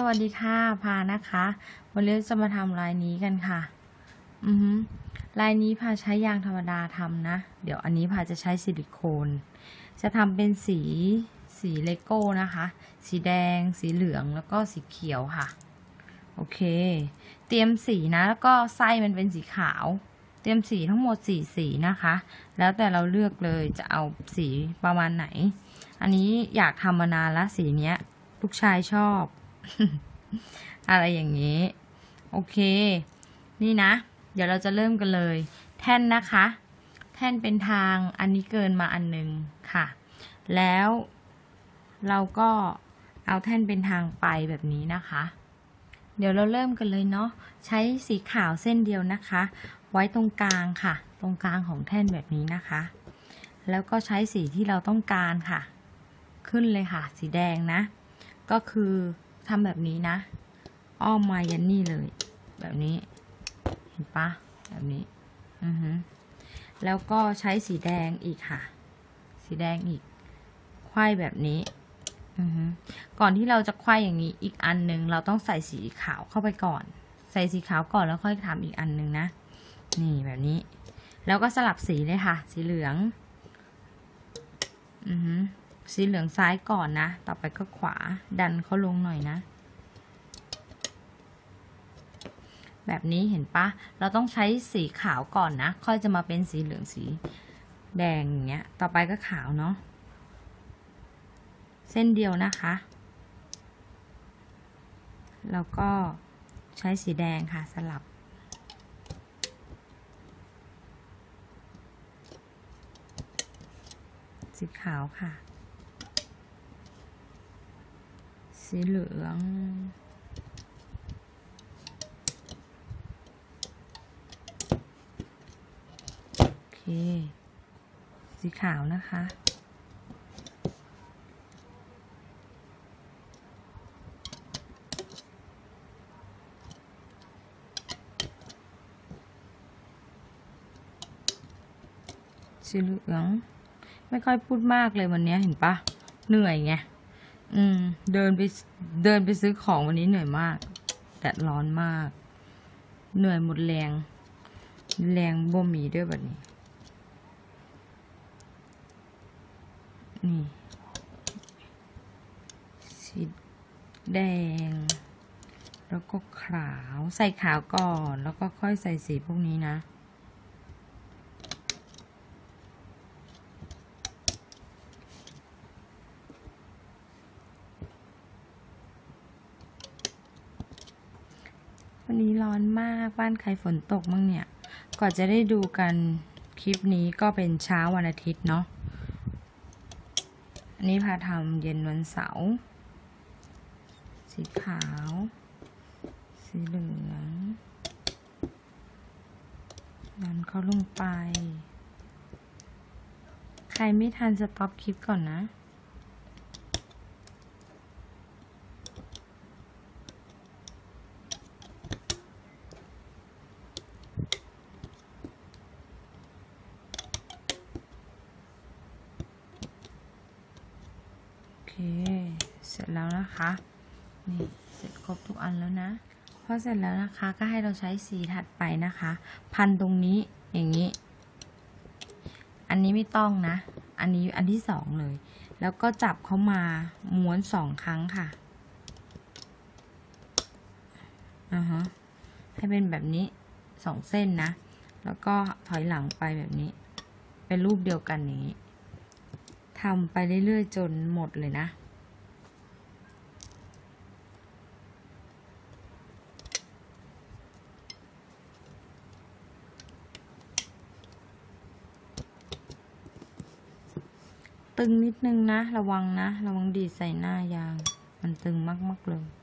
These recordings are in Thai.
สวัสดีค่ะพานะคะ วันนี้จะมาทำลายนี้กันค่ะ อือฮึลายนี้พาใช้ยางธรรมดาทำนะ เดี๋ยวอันนี้พาจะใช้ซิลิโคน จะทำเป็นสีสีเลโก้นะคะ สีแดง สีเหลืองแล้วก็สีเขียวค่ะ โอเค เตรียมสีนะ แล้วก็ไส้มันเป็นสีขาว เตรียมสีทั้งหมดสี่สีนะคะ แล้วแต่เราเลือกเลยจะเอาสีประมาณไหน อันนี้อยากทำมานานละสีเนี้ย ลูกชายชอบ อะไรอย่างนี้ โอเค นี่นะ เดี๋ยวเราจะเริ่มกันเลย แท่นนะคะ แท่นเป็นทางอันนี้เกินมาอันหนึงค่ะ แล้วเราก็เอาแท่นเป็นทางไปแบบนี้นะคะ เดี๋ยวเราเริ่มกันเลยเนาะ ใช้สีขาวเส้นเดียวนะคะ ไว้ตรงกลางค่ะ ตรงกลางของแท่นแบบนี้นะคะ แล้วก็ใช้สีที่เราต้องการค่ะ ขึ้นเลยค่ะ สีแดงนะ ก็คือ ทำแบบนี้นะ อ้อมมายันนี่เลย แบบนี้ เห็นปะแบบนี้ อือฮึแล้วก็ใช้สีแดงอีกค่ะ สีแดงอีกไขว้แบบนี้อือฮึก่อนที่เราจะไขว้อย่างนี้อีกอันหนึ่งเราต้องใส่สีขาวเข้าไปก่อน ใส่สีขาวก่อนแล้วค่อยทำอีกอันหนึ่งนะ นี่แบบนี้ แล้วก็สลับสีเลยค่ะ สีเหลือง อือฮึ สีเหลืองซ้ายก่อนนะ ต่อไปก็ขวา ดันเขาลงหน่อยนะ แบบนี้เห็นปะ เราต้องใช้สีขาวก่อนนะ ค่อยจะมาเป็นสีเหลืองสีแดงอย่างเงี้ย ต่อไปก็ขาวเนาะ เส้นเดียวนะคะ แล้วก็ใช้สีแดงค่ะสลับสีขาวค่ะ สีเหลืองโอเค สีขาวนะคะ สีเหลือง ไม่ค่อยพูดมากเลยวันนี้เห็นปะเหนื่อยไง อืม เดินไปเดินไปซื้อของวันนี้เหนื่อยมากแดดร้อนมาก เหนื่อยหมดแรง แรงบ่มีด้วยแบบนี้ นี่สีแดง แล้วก็ขาว ใส่ขาวก่อน แล้วก็ค่อยใส่สีพวกนี้นะ วันนี้ร้อนมาก บ้านใครฝนตกมั่งเนี่ยก่อนจะได้ดูกันคลิปนี้ก็เป็นเช้าวันอาทิตย์เนาะอันนี้พาทำเย็นวันเสาร์สีขาว สีเหลืองดันเขาลงไป ใครไม่ทันสต็อปคลิปก่อนนะ เคเสร็จแล้วนะคะ นี่เสร็จครบทุกอันแล้วนะพอเสร็จแล้วนะคะก็ให้เราใช้สีถัดไปนะคะ พันตรงนี้อย่างนี้ อันนี้ไม่ต้องนะ อันนี้อันที่สองเลย แล้วก็จับเข้ามาม้วนสองครั้งค่ะอ่าฮะให้เป็นแบบนี้สองเส้นนะ แล้วก็ถอยหลังไปแบบนี้ เป็นรูปเดียวกันอย่างนี้ ทำไปเรื่อยๆ จนหมดเลยนะ ตึงนิดนึงนะ ระวังนะ ระวังดีใส่หน้ายาง มันตึงมากๆเลย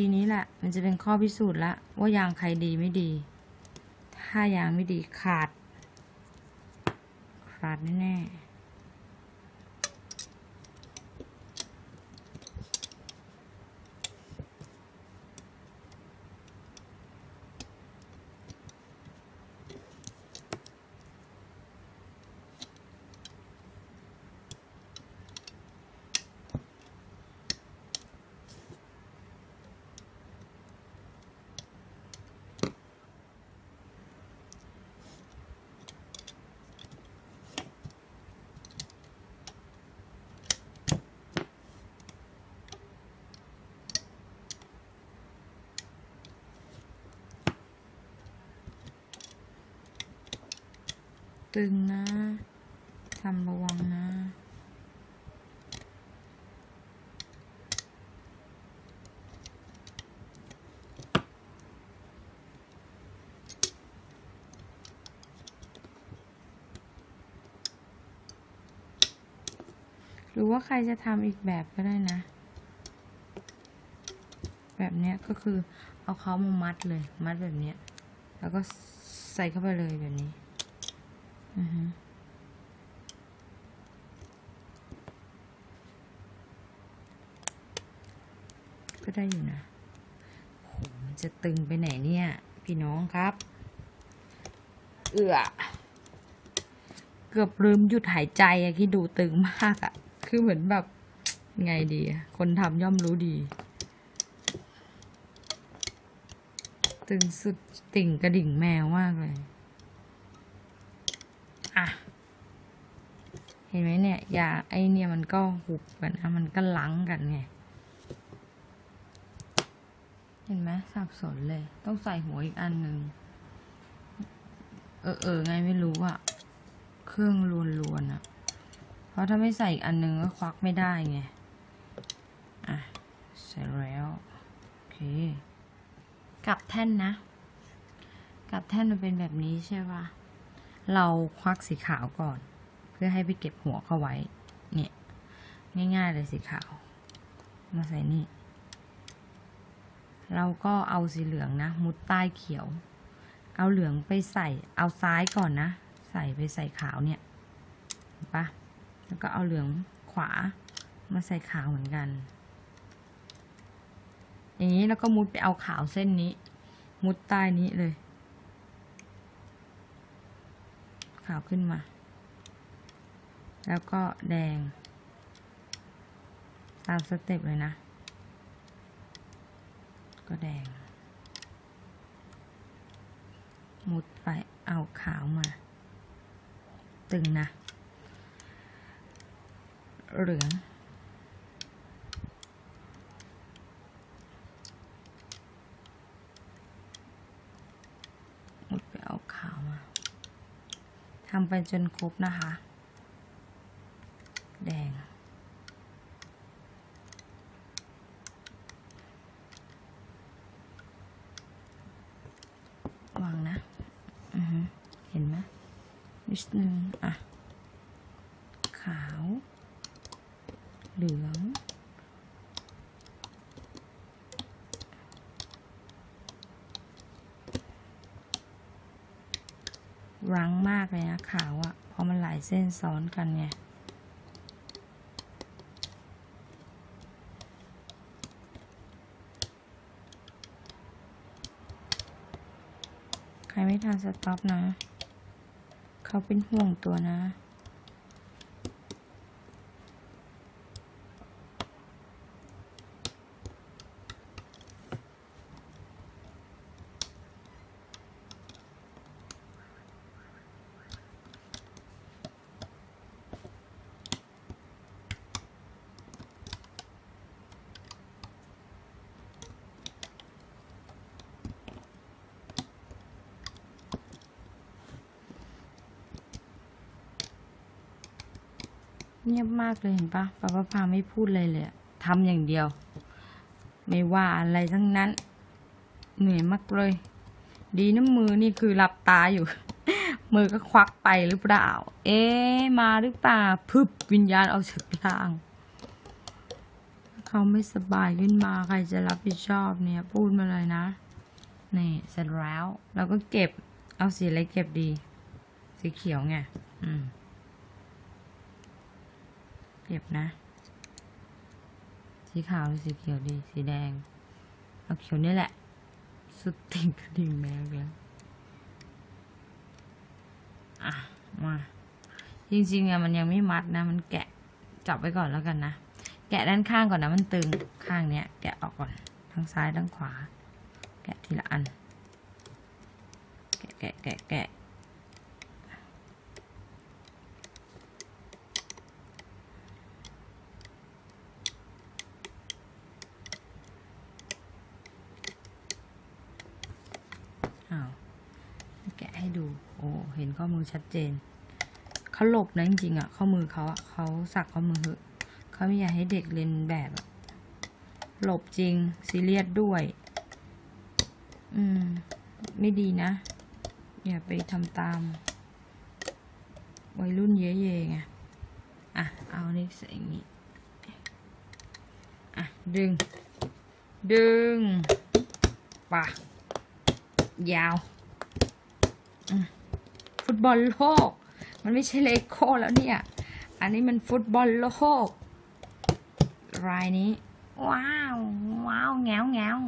ทีนี้แหละ มันจะเป็นข้อพิสูจน์ละว่ายางใครดีไม่ดี ถ้ายางไม่ดีขาด ขาดแน่ ตึงนะทำระวังนะหรือว่าใครจะทำอีกแบบก็ได้นะ แบบเนี้ยก็คือเอาเขามามัดเลย มัดแบบเนี้ย แล้วก็ใส่เข้าไปเลยแบบนี้ ก็ได้อยู่นะโหมันจะตึงไปไหนเนี่ย พี่น้องครับ เอือเกือบลืมหยุดหายใจอะที่ดูตึงมากอะคือเหมือนแบบไงดีคนทำย่อมรู้ดี ตึงสุดติ่งกระดิ่งแมวมากเลย อะ เห็นไหมเนี่ยยาไอเนี่ยมันก็หุบกันนะมันก็ลังกันไงเห็นไหมสับสนเลย ต้องใส่หัวอีกอันหนึ่งเออเออไงไม่รู้อะเครื่องลวนๆอะเพราะถ้าไม่ใส่อีกอันหนึ่งก็ควักไม่ได้ไงอะใส่แล้วโอเคกลับแท่นนะกลับแท่นมันเป็นแบบนี้ใช่ป่ะเราควักสีขาวก่อน พื่อให้ไปเก็บหัวเข้าไว้ เนี่ย ง่ายๆเลยสีขาว มาใส่นี่ เราก็เอาสีเหลืองนะ มุดใต้เขียว เอาเหลืองไปใส่ เอาซ้ายก่อนนะ ใส่ไปใส่ขาวเนี่ยปะแล้วก็เอาเหลืองขวา มาใส่ขาวเหมือนกัน อย่างนี้แล้วก็มุดไปเอาขาวเส้นนี้ มุดใต้นี้เลย ขาวขึ้นมา แล้วก็แดง ตามสเต็ปเลยนะ ก็แดง มุดไปเอาขาวมา ตึงนะ เหลืองมุดไปเอาขาวมาทำไปจนครบนะคะ แดง วางนะ อือฮึเห็นไหมนิดนึง อะ ขาว เหลือง รั้งมากเลยนะขาวอะ่ะ เพราะมันหลายเส้นซ้อนกันไงใครไม่ทันสต็อปนะ เขาเป็นห่วงตัวนะ เงียบมากเลยเห็นปะป้าป้าพาไม่พูดเลยเลยทำอย่างเดียว ไม่ว่าอะไรทั้งนั้น เหนื่อยมากเลย ดีนะมือนี่คือหลับตาอยู่ มือก็ควักไปหรือเปล่า เอ๊ะมาหรือเปล่าพึบวิญญาณเอาจากล่าง เขาไม่สบายขึ้นมาใครจะรับผิดชอบเนี่ย พูดมาเลยนะนี่เสร็จแล้ว เราก็เก็บเอาสีอะไรเก็บดี สีเขียวไง อืม เก็บนะ สีขาวหรือสีเขียวดี สีแดง เอาเขียวนี่แหละ สุดติ่งกระดิ่งแมวอีกแล้วอะ มา จริงๆอะมันยังไม่มัดนะ มันแกะจับไว้ก่อนแล้วกันนะ แกะด้านข้างก่อนนะ มันตึง ข้างเนี้ย แกะออกก่อน ทั้งซ้ายทั้งขวา แกะทีละอัน แกะแกะแกะแกะ อ้าว แกะให้ดู โอ้ เห็นข้อมือชัดเจนเขาหลบนะจริงๆอะข้อมือเขาอะเขาสักข้อมือเขาไม่อยากให้เด็กเรียนแบบหลบจริงซีเรียสด้วย อืม ไม่ดีนะ อย่าไปทำตาม วัยรุ่นเย่ๆไงอะ เอานี่ใส่อย่างนี้ อะ ดึง ดึงปะยาว บอลโลก มันไม่ใช่เลโก้แล้วเนี่ย อันนี้มันฟุตบอลโลก รายนี้ ว้าว ว้าวแงวแงว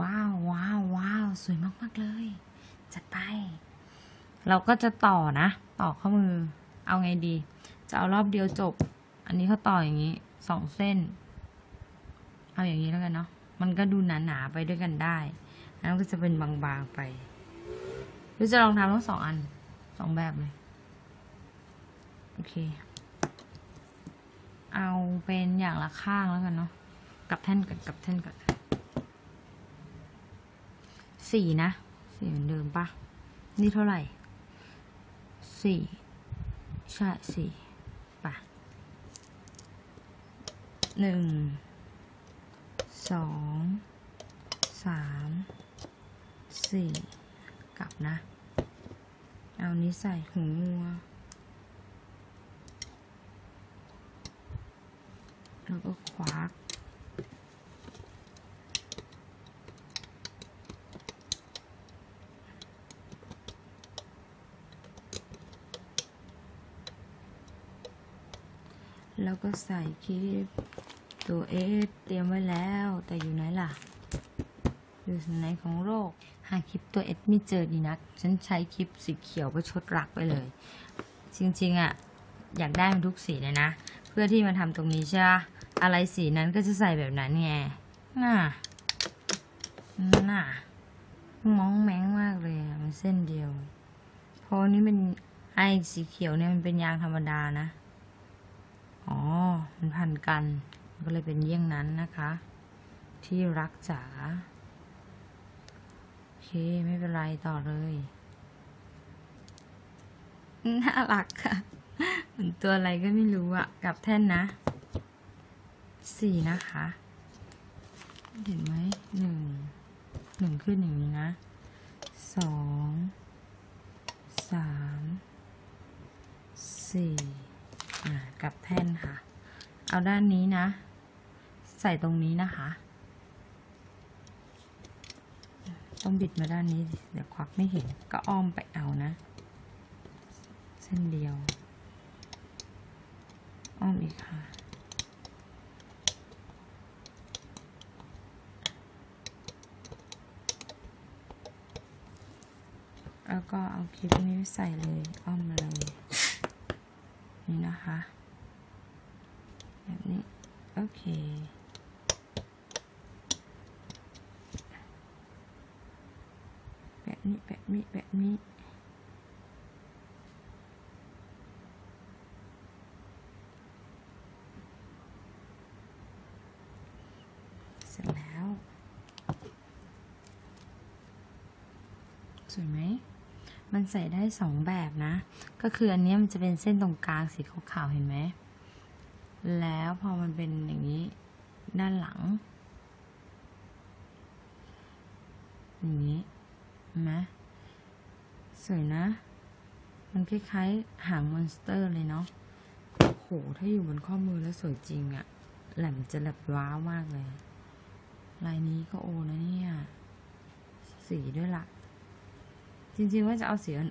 ว้าวว้าวว้าวสวยมาก ๆ เลย จัดไป เราก็จะต่อนะ ต่อข้อมือ เอาไงดี จะเอารอบเดียวจบ อันนี้เขาต่ออย่างนี้สองเส้น เอาอย่างนี้แล้วกันเนาะมันก็ดูหนาๆไปด้วยกันได้แล้วก็จะเป็นบางๆไป หรือจะลองทำทั้งสองอันสองแบบเลยโอเค เอาเป็นอย่างละข้างแล้วกันเนาะกับแท่นก่อนกับแท่นก่อนสี่นะสี่เหมือนเดิมปะนี่เท่าไหร่สี่ใช่สี่ปะหนึ่งสองสามสี่ กลับนะ เอานี้ใส่หูงัว แล้วก็ควักแล้วก็ใส่คลิปตัวเอสเตรียมไว้แล้ว แต่อยู่ไหนล่ะ อยู่ไนของโลกหาคลิปตัวเอสไม่เจอดีนัก ฉันใช้คลิปสีเขียวประชดรักไปเลย จริงๆอะ่ะ อยากได้มันทุกสีเลยนะ เพื่อที่มาทำตรงนี้ใช่ปะอะไรสีนั้นก็จะใส่แบบนั้นไง น่ะน่ะมองแมงมากเลยมันเส้นเดียว เพราะอันนี้เป็นไอสีเขียวเนี่ยมันเป็นยางธรรมดานะ อ๋อ มันพันกัน ก็เลยเป็นเยี่ยงนั้นนะคะ ที่รักจ๋า เคไม่เป็นไรต่อเลย น่ารักค่ะเหมือนตัวอะไรก็ไม่รู้อะกับแท่นนะสี่นะคะ เห็นไหมหนึ่งหนึ่งขึ้นอย่างนี้นะสองสามสี่อ่ากับแท่นค่ะ เอาด้านนี้นะ ใส่ตรงนี้นะคะ ต้องบิดมาด้านนี้ เดี๋ยวควักไม่เห็น ก็อ้อมไปเอานะ เส้นเดียว อ้อมอีกค่ะ แล้วก็เอาคลิปนี้ใส่เลย อ้อมเลย นี่นะคะ แบบนี้ โอเค แบบ นี้แบบนี้แบบนี้ เสร็จแล้ว สวยไหม มันใส่ได้สองแบบนะ ก็คืออันนี้มันจะเป็นเส้นตรงกลางสีขาวๆเห็นไหม แล้วพอมันเป็นอย่างนี้ด้านหลัง อย่างนี้ ไหมสวยนะ มันคล้ายๆหางมอนสเตอร์เลยเนาะโหถ้าอยู่บนข้อมือแล้วสวยจริงอะแหลมจะแบบว้าวมากเลย ลายนี้ก็โอนะเนี่ย สีด้วยล่ะ จริงๆว่าจะเอาสีอ่อน